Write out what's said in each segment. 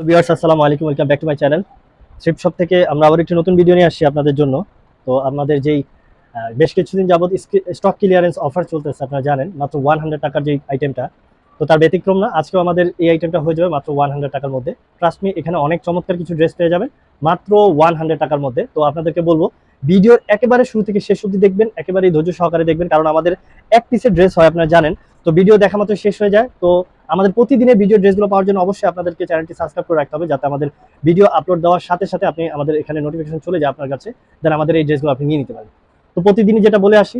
তো ভিউয়ার্স, আসসালামু আলাইকুম, welcome back to my channel. Trip shop থেকে আমরা আবার একটি নতুন ভিডিও নিয়ে আসছি আপনাদের জন্য। তো আপনাদের যেই বেশ কিছুদিন যাবত স্টক ক্লিয়ারেন্স অফার চলতেছে, আপনারা জানেন, মাত্র ওয়ান হান্ড্রেড টাকার যে আইটেমটা তো তার ব্যতিক্রম না, আজকেও আমাদের এই আইটেমটা হয়ে যাবে মাত্র ওয়ান হান্ড্রেড টাকার মধ্যে। ট্রাস্ট মি এখানে অনেক চমৎকার কিছু ড্রেস পেয়ে যাবেন, মাত্র ওয়ান হান্ড্রেড টাকার মধ্যে। তো আপনাদেরকে বলব, ভিডিওর একেবারে শুরু থেকে শেষ অবধি দেখবেন একেবারে ধৈর্য সহকারে দেখবেন, কারণ আমাদের এক পিসের ড্রেস হয়, আপনারা জানেন। তো ভিডিও দেখা মাত্র শেষ হয়ে যায়। তো আমাদের প্রতিদিনের ভিডিও ড্রেসগুলো পাওয়ার জন্য অবশ্যই আপনাদেরকে চ্যানেলটি সাবস্ক্রাইব করে রাখতে হবে, যাতে আমাদের ভিডিও আপলোড দেওয়ার সাথে সাথে আপনি আমাদের এখানে নোটিফিকেশন চলে যায় আপনার কাছে দেন আমাদের এই ড্রেসগুলো আপনি নিয়ে নিতে পারেন। তো প্রতিদিনই যেটা বলে আসি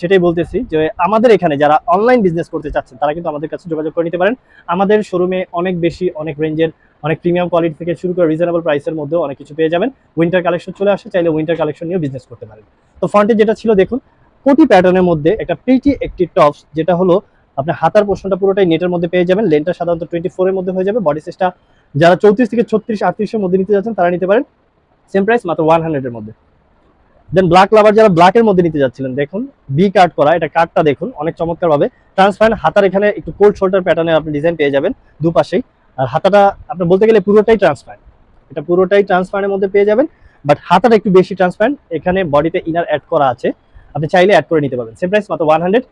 সেটাই বলতেছি যে আমাদের এখানে যারা অনলাইন বিজনেস করতে চাচ্ছেন, তারা কিন্তু আমাদের কাছে যোগাযোগ করে নিতে পারেন। আমাদের শোরুমে অনেক বেশি, অনেক রেঞ্জের অনেক প্রিমিয়াম কোয়ালিটি থেকে শুরু করে রিজনেবল প্রাইসের মধ্যেও অনেক কিছু পেয়ে যাবেন। উইন্টার কালেকশন চলে আসে, চাইলে উইন্টার কালেকশন নিয়েও বিজনেস করতে পারেন। তো ফ্রন্টে যেটা ছিল দেখুন, কোটি প্যাটার্নের মধ্যে একটা প্রিটি একটি টপস যেটা হলো আপনি হাতার পোর্শনটা পুরোটাই নেটের মধ্যে পেয়ে যাবেন। লেনটা সাধারণত টোয়েন্টি ফোরের মধ্যে হয়ে যাবে। বডি সাইজটা যারা চৌত্রিশ থেকে ছত্রিশ, আটত্রিশের মধ্যে নিতে যাচ্ছেন, তারা নিতে পারেন। সেম প্রাইস মাত্র ওয়ান হান্ড্রেডের মধ্যে। দেন ব্ল্যাক লাভার যারা ব্ল্যাকের মধ্যে নিতে যাচ্ছিলেন, দেখুন বি কাট করা, এটা কাটটা দেখুন, অনেক চমৎকার ভাবে হাতার এখানে একটু কোল্ড শোল্ডার প্যাটার্নের আপনি ডিজাইন পেয়ে যাবেন দুপাশেই। আর হাতাটা, আপনি বলতে গেলে পুরোটাই ট্রান্সপারেন্ট এটা পুরোটাই ট্রান্সপারেন্টের মধ্যে পেয়ে যাবেন। বাট হাতাটা একটু বেশি ট্রান্সপারেন্ট এখানে বডিতে ইনার অ্যাড করা আছে। আপনি চাইলে অ্যাড করে নিতে পারবেন। সেম প্রাইস মাত্র ওয়ান হান্ড্রেড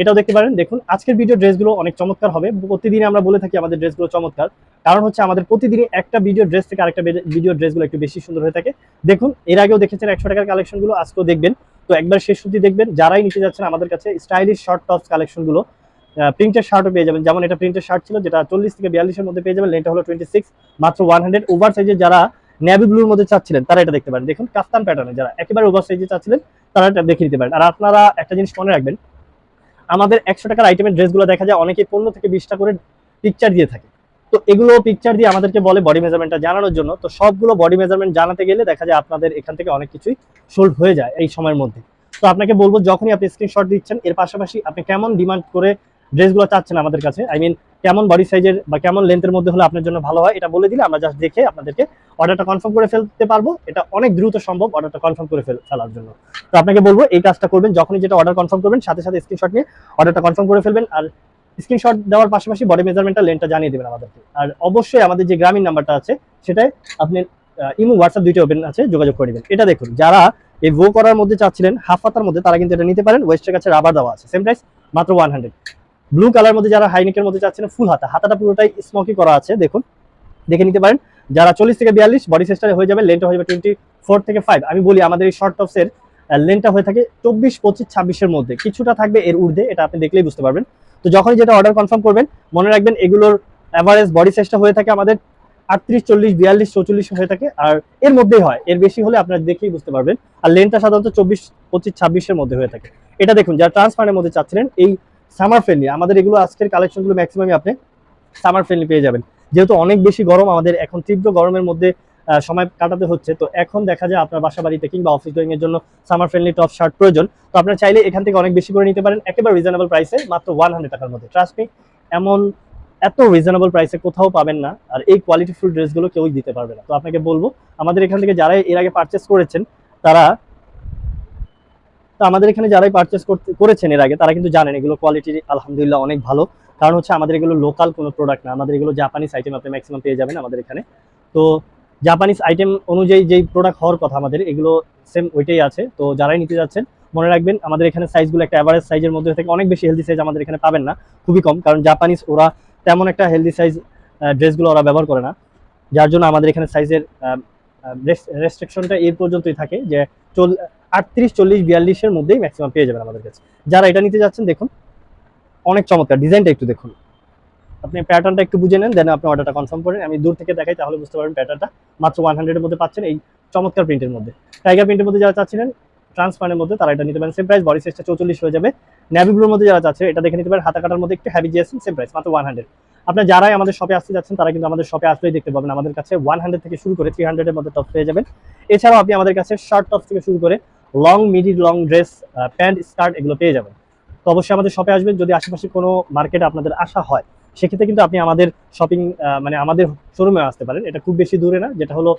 এটাও দেখতে পারেন, দেখুন, আজকের ভিডিও ড্রেসগুলো অনেক চমৎকার হবে। প্রতিদিন আমরা বলে থাকি আমাদের ড্রেসগুলো চমৎকার। কারণ হচ্ছে আমাদের প্রতিদিনই একটা ভিডিও ড্রেস থেকে আরেকটা ভিডিও ড্রেসগুলো একটু বেশি সুন্দর হয়ে থাকে। দেখুন, এর আগেও দেখেছেন একশো টাকার কালেকশনগুলো আজকেও দেখবেন। তো একবার শেষ অবধি দেখবেন। যারাই নিতে যাচ্ছেন আমাদের কাছে স্টাইলিশ শর্ট টপস কালেকশনগুলো প্রিন্টের শার্টও পেয়ে যাবেন। যেমন এটা প্রিন্টের শার্ট ছিল, যেটা চল্লিশ থেকে বিয়াল্লিশের মধ্যে পেয়ে যাবেন। লেনটা হলো টোয়েন্টি সিক্স মাত্র ওয়ান হান্ড্রেড ওভার সাইজে যারা নেভি ব্লুর মধ্যে চাচ্ছিলেন, তারা এটা দেখতে পারেন। দেখুন কাফতান প্যাটার্নে যারা একেবারে ওভার সাইজে চাচ্ছিলেন, তারা এটা দেখে নিতে পারেন। আর আপনারা একটা জিনিস মনে রাখবেন আমাদের একশো টাকার আইটেমের ড্রেসগুলো দেখা যায় অনেকে পনেরো থেকে বিশটা করে পিকচার দিয়ে থাকে। তো এগুলো পিকচার দিয়ে আমাদেরকে বলে বডি মেজারমেন্টটা জানানোর জন্য। তো সবগুলো বডি মেজারমেন্ট জানাতে গেলে দেখা যায় আপনাদের এখান থেকে অনেক কিছুই সোল্ড হয়ে যায় এই সময়ের মধ্যে। তো আপনাকে বলব, যখনই আপনি স্ক্রিনশট দিচ্ছেন, এর পাশাপাশি আপনি কেমন ডিমান্ড করে ড্রেসগুলো চাচ্ছেন আমাদের কাছে আই মিন কেমন বডি সাইজের বা কেমন লেন্থের মধ্যে হলে আপনার জন্য ভালো হয়, এটা বলে দিলে আমরা জাস্ট দেখে আপনাদেরকে অর্ডারটা কনফার্ম করে ফেলতে পারব। এটা অনেক দ্রুত সম্ভব অর্ডারটা কনফার্ম করে ফেল- ফেলার জন্য। তো আপনাকে বলব, এই কাজটা করবেন, যখনই যেটা অর্ডার কনফার্ম করবেন, সাথে সাথে স্ক্রিনশট নিয়ে অর্ডারটা কনফার্ম করে ফেলবেন আর স্ক্রিনশট দেওয়ার পাশাপাশি বডি মেজারমেন্টটা লেনটা জানিয়ে দেবেন আমাদেরকে। আর অবশ্যই আমাদের যে গ্রামীণ নাম্বারটা আছে সেটাই আপনি ইমো হোয়াটসঅ্যাপ দুইটা ওপেন আছে, যোগাযোগ করে নেবেন। এটা দেখুন, যারা এই ভো করার মধ্যে চাচ্ছিলেন, হাফ পাতার মধ্যে, তারা কিন্তু এটা নিতে পারেন। ওয়েস্টের কাছে রাবার দেওয়া আছে সেম প্রাইস মাত্র ওয়ান হান্ড্রেড ব্লু কালার মধ্যে যারা হাইনেকের মধ্যে চাচ্ছেন ফুল হাতা। হাতাটা পুরোটাই স্মোকি করা আছে, দেখুন। দেখে নিতে পারেন। যারা চল্লিশ থেকে বিয়াল্লিশ বডি সাইজটা হয়ে যাবে লেনটা হয়ে যাবে টোয়েন্টি ফোর থেকে ফাইভ আমি বলি, আমাদের এই শর্ট টপসের লেনটা হয়ে থাকে চব্বিশ, পঁচিশ, ছাব্বিশের মধ্যে। কিছুটা থাকবে এর ঊর্ধ্বে, এটা আপনি দেখলেই বুঝতে পারবেন। তো যখনই যেটা অর্ডার কনফার্ম করবেন, মনে রাখবেন এগুলোর অ্যাভারেজ বডি সাইজটা হয়ে থাকে আমাদের আটত্রিশ, চল্লিশ, বিয়াল্লিশ, চৌচল্লিশ হয়ে থাকে। আর এর মধ্যেই হয়, এর বেশি হলে আপনারা দেখেই বুঝতে পারবেন। আর লেনটা সাধারণত চব্বিশ, পঁচিশ, ছাব্বিশের মধ্যে হয়ে থাকে। এটা দেখুন, যারা ট্রান্সফারের মধ্যে চাচ্ছিলেন, এই সামার ফ্রেন্ডলি আমাদের এগুলো আজকের কালেকশনগুলো ম্যাক্সিমামই আপনি সামার ফ্রেন্ডলি পেয়ে যাবেন। যেহেতু অনেক বেশি গরম আমাদের এখন তীব্র গরমের মধ্যে সময় কাটাতে হচ্ছে, তো এখন দেখা যায় আপনার বাসা বাড়িতে কিংবা অফিস গোয়িং এর জন্য সামার ফ্রেন্ডলি টপ শার্ট প্রয়োজন। তো আপনারা চাইলে এখান থেকে অনেক বেশি করে নিতে পারেন, একেবারে রিজনেবল প্রাইসে মাত্র ওয়ান হান্ড্রেড টাকার মধ্যে। ট্রাস্ট মি এমন এত রিজনেবল প্রাইসে কোথাও পাবেন না, আর এই কোয়ালিটিফুল ড্রেসগুলো কেউই দিতে পারবে না। তো আপনাকে বলব, আমাদের এখান থেকে যারা এর আগে পারচেস করেছেন, তারা তো আমাদের এখানে যারাই পারচেস করতে, করেছেন এর আগে, তারা কিন্তু জানেন এগুলো কোয়ালিটি আলহামদুলিল্লাহ অনেক ভালো। কারণ হচ্ছে আমাদের এগুলো লোকাল কোনো প্রোডাক্ট না। আমাদের এগুলো জাপানিজ আইটেম আপনি ম্যাক্সিমাম পেয়ে যাবেন আমাদের এখানে। তো জাপানিজ আইটেম অনুযায়ী যেই প্রোডাক্ট হওয়ার কথা আমাদের, এগুলো সেম ওইটাই আছে। তো যারাই নিতে যাচ্ছেন, মনে রাখবেন আমাদের এখানে সাইজগুলো একটা অ্যাভারেজ সাইজের মধ্যে থেকে অনেক বেশি হেলদি সাইজ আমাদের এখানে পাবেন না। খুবই কম। কারণ জাপানিজ ওরা তেমন একটা হেলদি সাইজ ড্রেসগুলো ওরা ব্যবহার করে না। যার জন্য আমাদের এখানে সাইজের রেস্ট্রিকশনটা এর পর্যন্তই থাকে যে চল আটত্রিশ, চল্লিশ, বিয়াল্লিশের মধ্যেই ম্যাক্সিমাম পেয়ে যাবেন আমাদের কাছে। যারা এটা নিতে যাচ্ছেন, দেখুন, অনেক চমৎকার। ডিজাইনটা একটু দেখুন। আপনি প্যাটার্নটা একটু বুঝে নেন দেন আপনি অর্ডারটা কনফার্ম করেন আমি দূর থেকে দেখাই, তাহলে বুঝতে পারবেন প্যাটার্নটা মাত্র ওয়ান হান্ড্রেডের মধ্যে পাচ্ছেন এই চমৎকার প্রিন্টের মধ্যে। টাইগার প্রিন্টের মধ্যে যারা চাচ্ছিলেন ট্রান্সপারের মধ্যে তারা এটা নিতে পারেন। সেম প্রাইস বডি সাইজটা চৌচল্লিশ হয়ে যাবে। ন্যাভি ব্লুর মধ্যে যারা চাচ্ছে, এটা দেখে নিতে পারেন। হাতা কাটার মধ্যে একটু হ্যাভি জিএসএম সেম প্রাইস মাত্র ওয়ান হান্ড্রেড আপনার যারাই আমাদের শপে আসতে যাচ্ছেন, তারা কিন্তু আমাদের শপে আসলেই দেখতে পাবেন। আমাদের কাছে ওয়ান হান্ড্রেড থেকে শুরু করে থ্রি হান্ড্রেডের মধ্যে টপ পেয়ে যাবেন। এছাড়াও আপনি আমাদের কাছে শার্ট টপ থেকে শুরু করে long midi long dress pant skirt এগুলো পেয়ে যাবেন। তো অবশ্যই আমাদের শপে আসবেন। যদি আশেপাশে কোনো মার্কেটে আপনাদের আসা হয়, সেক্ষেত্রে কিন্তু আপনি আমাদের শপিং মানে আমাদের শোরুমে আসতে পারেন। এটা খুব বেশি দূরে না, যেটা হলো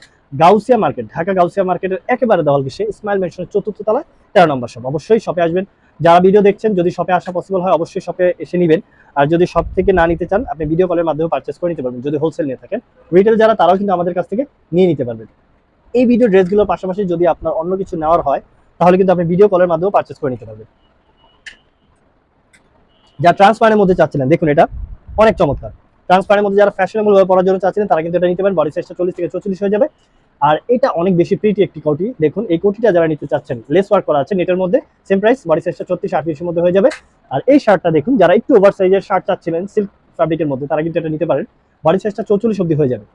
গাউসিয়া মার্কেট ঢাকা গাউসিয়া মার্কেটের একেবারে দেওয়াল ঘেসে ইসমাইল মেনশনের চতুর্থ তলায় তেরো নম্বর শপ অবশ্যই শপে আসবেন। যারা ভিডিও দেখছেন, যদি শপে আসা পসিবল হয়, অবশ্যই শপে এসে নেবেন। আর যদি শপ থেকে না নিতে চান, আপনি ভিডিও কলের মাধ্যমে পারচেস করে নিতে পারবেন, যদি হোলসেল নিয়ে থাকেন। রিটেল যারা, তারাও কিন্তু আমাদের কাছ থেকে নিয়ে নিতে পারবেন। এই ভিডিও ড্রেসগুলোর পাশাপাশি যদি আপনার অন্য কিছু নেওয়ার হয়, তাহলে কিন্তু আপনি ভিডিও কলের মাধ্যমে পারচেস করে নিতে পারবেন। যা ট্রান্সপারের মধ্যে চাচ্ছিলেন, দেখুন এটা, অনেক চমৎকার। ট্রান্সপারের মধ্যে যারা ফ্যাশনেবল ভাবে পড়ার জন্য চাচ্ছিলেন, তারা কিন্তু এটা নিতে পারেন। বডি সাইজটা চল্লিশ থেকে চল্লিশ হয়ে যাবে। আর এটা অনেক বেশি প্রিটি একটি কোটি। দেখুন, এই কোটিটা যারা নিতে চাচ্ছেন লেস ওয়ার্ক করা আছে নেটের মধ্যে সেম প্রাইস বডি সাইজটা ছত্রিশ, আটত্রিশের মধ্যে হয়ে যাবে। আর এই শার্টটা দেখুন, যারা একটু ওভার সাইজের শার্ট চাচ্ছিলেন সিল্ক ফ্যাব্রিকের মধ্যে, তারা কিন্তু এটা নিতে পারেন। বডি সাইজটা চৌচল্লিশ অব্দি হয়ে যাবে।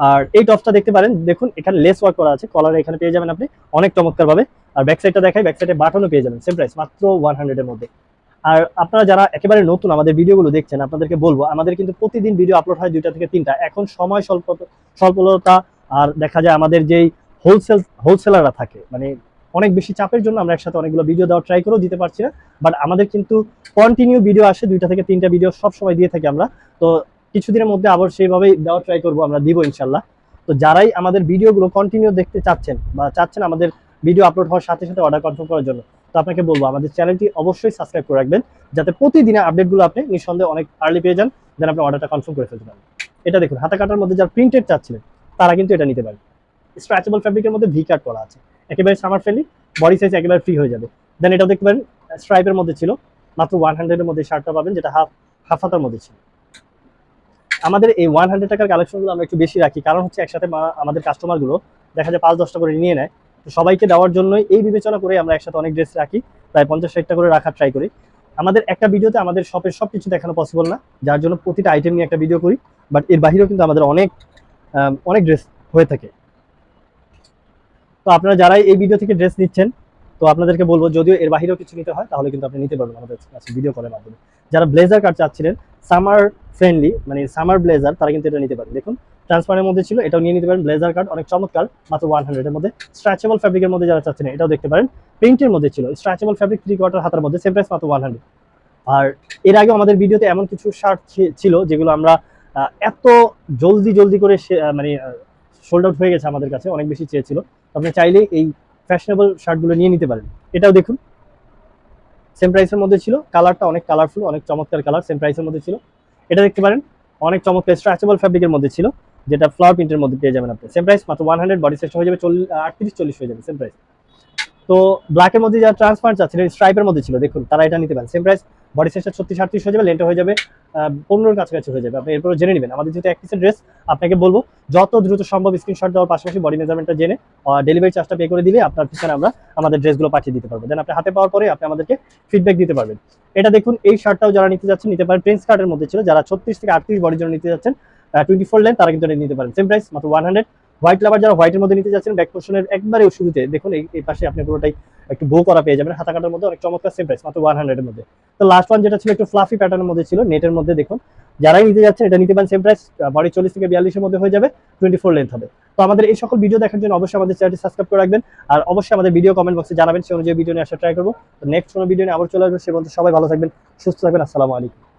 আর এই টপসটা দেখতে পারেন, দেখুন, এখানে লেস ওয়ার্ক করা আছে কলার এখানে পেয়ে যাবেন আপনি, অনেক চমৎকার ভাবে আর ব্যাক সাইডটা দেখাই ব্যাক সাইডে বাটনও পেয়ে যাবেন সেম প্রাইস মাত্র ওয়ান হান্ড্রেডের মধ্যে। আর আপনারা যারা একেবারে নতুন আমাদের ভিডিওগুলো দেখছেন, আপনাদেরকে বলব, আমাদের কিন্তু প্রতিদিন ভিডিও আপলোড হয় দুইটা থেকে তিনটা। এখন সময় স্বল্প স্বল্পতা আর দেখা যায় আমাদের যেই হোলসেল হোলসেলাররা থাকে মানে অনেক বেশি চাপের জন্য আমরা একসাথে অনেকগুলো ভিডিও দেওয়ার ট্রাই করেও দিতে পারছি না বাট আমাদের কিন্তু কন্টিনিউ ভিডিও আসে, দুইটা থেকে তিনটা ভিডিও সব সময় দিয়ে থাকি আমরা। তো কিছুদিনের মধ্যে আবার সেইভাবেই দেওয়ার ট্রাই করব আমরা, দিব ইনশাল্লাহ। তো যারাই আমাদের ভিডিওগুলো কন্টিনিউ দেখতে চাচ্ছেন বা চাচ্ছেন আমাদের ভিডিও আপলোড হওয়ার সাথে সাথে অর্ডার কনফার্ম করার জন্য, তো আপনাকে বলব, আমাদের চ্যানেলটি অবশ্যই সাবস্ক্রাইব করে রাখবেন, যাতে প্রতিদিনের আপডেটগুলো আপনি নিঃসন্দেহে অনেক আর্লি পেয়ে যান, যেন আপনি অর্ডারটা কনফার্ম করে ফেলতে পারেন। এটা দেখুন, হাতা কাটার মধ্যে যারা প্রিন্টেড চাচ্ছিলেন তারা কিন্তু এটা নিতে পারেন স্ট্রেচেবল ফ্যাব্রিকের মধ্যে ভি কাট করা আছে। একেবারে সামার ফ্রেন্ডলি বডি সাইজ একেবারে ফ্রি হয়ে যাবে। দেন এটাও দেখতে পারেন স্ট্রাইপের মধ্যে ছিল, মাত্র ওয়ান হান্ড্রেডের মধ্যে শার্টটা পাবেন, যেটা হাফ হাফ হাতার মধ্যে ছিল। আমাদের এই ওয়ান হান্ড্রেড টাকার কালেকশনগুলো আমরা একটু বেশি রাখি, কারণ হচ্ছে একসাথে আমাদের কাস্টমারগুলো দেখা যায় পাঁচ দশটা করে নিয়ে নেয়। তো সবাইকে দেওয়ার জন্যই এই বিবেচনা করে আমরা একসাথে অনেক ড্রেস রাখি, প্রায় পঞ্চাশ ষাটটা করে রাখার ট্রাই করি। আমাদের একটা ভিডিওতে আমাদের শপের সব কিছু দেখানো পসিবল না, যার জন্য প্রতিটা আইটেম নিয়ে একটা ভিডিও করি বাট এর বাহিরেও কিন্তু আমাদের অনেক অনেক ড্রেস হয়ে থাকে। তো আপনারা যারাই এই ভিডিও থেকে ড্রেস নিচ্ছেন, তো আপনাদেরকে বলব, যদিও এর বাহিরেও কিছু নিতে হয়, তাহলে কিন্তু আপনি নিতে পারবেন আমাদের কাছে ভিডিও কলের মাধ্যমে। যারা ব্লেজার কাট চাচ্ছিলেন সামার ফ্রেন্ডলি মানে সামার ব্লেজার তারা কিন্তু এটা নিতে পারেন দেখুন ট্রান্সপারের মধ্যে ছিল, এটাও নিয়ে নিতে পারেন ব্লেজার কাট অনেক চমৎকার, মাত্র ওয়ান হান্ড্রেডের মধ্যে। স্ট্রেচেবল ফ্যাব্রিকের মধ্যে যারা চাচ্ছেন, এটাও দেখতে পারেন প্রিন্টের মধ্যে ছিল স্ট্রেচেবল ফ্যাব্রিক থ্রি কোয়ার্টার হাতার মধ্যে সেম প্রাইস মাত্র ওয়ান হান্ড্রেড আর এর আগে আমাদের ভিডিওতে এমন কিছু শার্ট ছিল, যেগুলো আমরা এত জলদি জলদি করে মানে সোল্ড আউট হয়ে গেছে আমাদের কাছে, অনেক বেশি চেয়েছিল। আপনি চাইলেই এই ফ্যাশনেবল শার্টগুলো নিয়ে নিতে পারেন। এটাও দেখুন। সেম প্রাইসের মধ্যে ছিল। কালারটা অনেক কালারফুল অনেক চমৎকার কালার সেম প্রাইসের মধ্যে ছিল। এটা দেখতে পারেন। অনেক চমৎকার স্ট্রেচেবল ফ্যাব্রিকের মধ্যে ছিল, যেটা ফ্লাওয়ার প্রিন্টের মধ্যে পেয়ে যাবেন আপনি। সেম প্রাইস মাত্র ওয়ান হান্ড্রেড বডি সাইজ হয়ে যাবে আটত্রিশ, চল্লিশ হয়ে যাবে সেম প্রাইস তো ব্ল্যাকের মধ্যে যারা ট্রান্সপারেন্ট আছে স্ট্রাইপের মধ্যে ছিল, দেখুন, তারা এটা নিতে পারেন। সেম প্রাইস বডি সাইজটা ছত্রিশ, আটত্রিশ হয়ে যাবে লেনটা হয়ে যাবে পনেরোর কাছাকাছি হয়ে যাবে। আপনি এরপর জেনে নেবেন। আমাদের যেহেতু এক পিসের ড্রেস আপনাকে বলব, যত দ্রুত সম্ভব স্ক্রিনশট দেওয়ার পাশাপাশি বডি মেজারমেন্টটা জেনে ডেলিভারি চার্জটা পে করে দিলে আপনার পিছনে আমরা আমাদের ড্রেসগুলো পাঠিয়ে দিতে পারব। দেন আপনি হাতে পাওয়ার পরে আপনি আমাদেরকে ফিডব্যাক দিতে পারবেন। এটা দেখুন, এই শার্টটাও যারা নিতে যাচ্ছেন, নিতে পারেন। প্রিন্স কার্ডের মধ্যে ছিল, যারা ছত্রিশ থেকে আটত্রিশ বডির জন্য নিতে যাচ্ছেন টোয়েন্টি ফোর লেন তারা কিন্তু নিতে পারেন। সেম প্রাইস মাত্র ওয়ান হান্ড্রেড হোয়াইট লাভার যারা হোয়াইটের মধ্যে নিতে যাচ্ছেন ব্যাক পোর্শনের একবারে শুরুতে দেখুন, এই পাশে আপনি পুরোটাই একটু বো করা পেয়ে যাবেন। হাতা কাটার মধ্যে অনেক চমৎকার সেম প্রাইস মাত্র ওয়ান হান্ড্রেডের মধ্যে। তো লাস্ট ওয়ান যেটা ছিল একটু ফ্লাফি প্যাটার্নের মধ্যে ছিল নেটের মধ্যে দেখুন, যারাই নিতে যাচ্ছেন, এটা নিতে পারেন সেম প্রাইস বডি চল্লিশ থেকে বিয়াল্লিশের মধ্যে হয়ে যাবে টোয়েন্টি ফোর লেন্থ হবে। তো আমাদের এই সকল ভিডিও দেখার জন্য অবশ্যই আমাদের চ্যানেলটি সাবস্ক্রাইব করে রাখবেন, আর অবশ্যই আমাদের ভিডিও কমেন্ট বক্সে জানাবেন, সে অনুযায়ী ভিডিও নিয়ে আসার ট্রাই করব। তো নেক্সট কোনো ভিডিও নিয়ে আবার চলে আসবে, সে পর্যন্ত সবাই ভালো থাকবেন, সুস্থ থাকবেন, আসসালামু আলাইকুম।